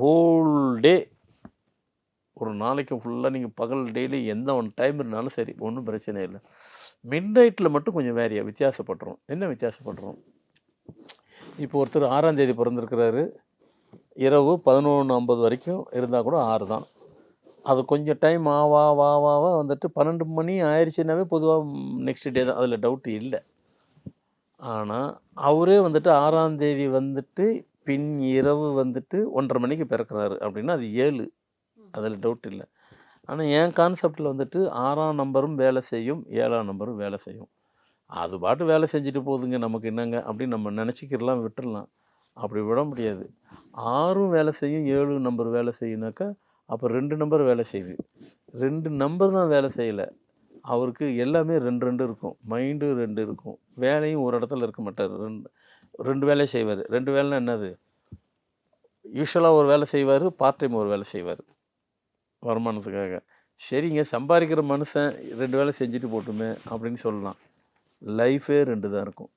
Whole day ஒரு நாளைக்கு ஃபுல்லாக நீங்கள் பகல் டெய்லி எந்த ஒன் டைம் இருந்தாலும் சரி ஒன்றும் பிரச்சனை இல்லை. மிட் நைட்டில் மட்டும் கொஞ்சம் வேறியா வித்தியாசப்படுறோம் என்ன வித்தியாசப்படுறோம் இப்போ ஒருத்தர் ஆறாம் தேதி பிறந்திருக்கிறாரு. இரவு பதினொன்று ஐம்பது வரைக்கும் இருந்தால் கூட ஆறு தான். அது கொஞ்சம் டைம் ஆவா வா வா வா வந்துட்டு பன்னெண்டு மணி ஆயிடுச்சுனாவே பொதுவாக நெக்ஸ்ட் டே தான். அதில் டவுட் இல்லை. ஆனால் அவரே வந்துட்டு ஆறாம் தேதி வந்துட்டு பின் இரவு வந்துட்டு ஒன்றரை மணிக்கு பிறக்கிறாரு அப்படின்னா அது ஏழு. அதில் டவுட் இல்லை. ஆனால் என் கான்செப்டில் வந்துட்டு ஆறாம் நம்பரும் வேலை செய்யும் ஏழாம் நம்பரும் வேலை செய்யும். அது பாட்டு வேலை செஞ்சுட்டு போகுதுங்க நமக்கு என்னங்க அப்படின்னு நம்ம நினச்சிக்கிறலாம் விட்டுறலாம். அப்படி விட முடியாது. ஆறும் வேலை செய்யும் ஏழு நம்பர் வேலை செய்யுனாக்கா அப்போ ரெண்டு நம்பர் வேலை செய்யுது. ரெண்டு நம்பர் தான் வேலை செய்யலை. அவருக்கு எல்லாமே ரெண்டு ரெண்டு இருக்கும். மைண்டு ரெண்டு இருக்கும். வேலையும் ஒரு இடத்துல இருக்க மாட்டார். ரெண்டு ரெண்டு வேலையை செய்வார். ரெண்டு வேலைன்னா என்னது? யூஸ்வலாக ஒரு வேலை செய்வார் பார்ட் டைம் ஒரு வேலை செய்வார். வருமானத்துக்காக. சரிங்க சம்பாதிக்கிற மனுஷன் ரெண்டு வேலை செஞ்சுட்டு போட்டுமே அப்படின்னு சொல்லலாம். லைஃபே ரெண்டு தான் இருக்கும்.